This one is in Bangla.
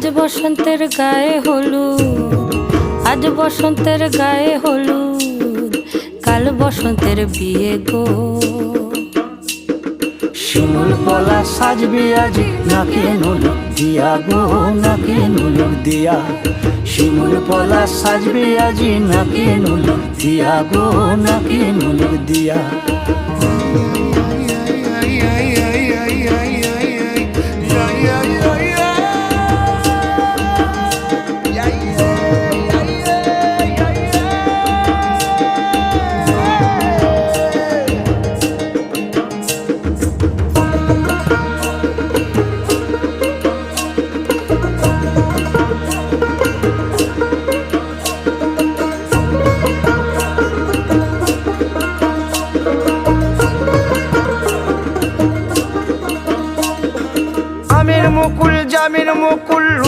আজ বসন্তের গায়ে হলুদ, আজ বসন্তের গায়ে হলুদ, কাল বসন্তের বিয়ে গো। শিমুল পলা সাজবি আজি, নাকে নুলুক দিয়া গো, নাকে নুলুক দিয়া? শিমুল পলা সাজবি আজি, নাকে নুলুক দিয়া গো, নাকে নুলুক দিয়া? জামির মুকুল জামির মুকুল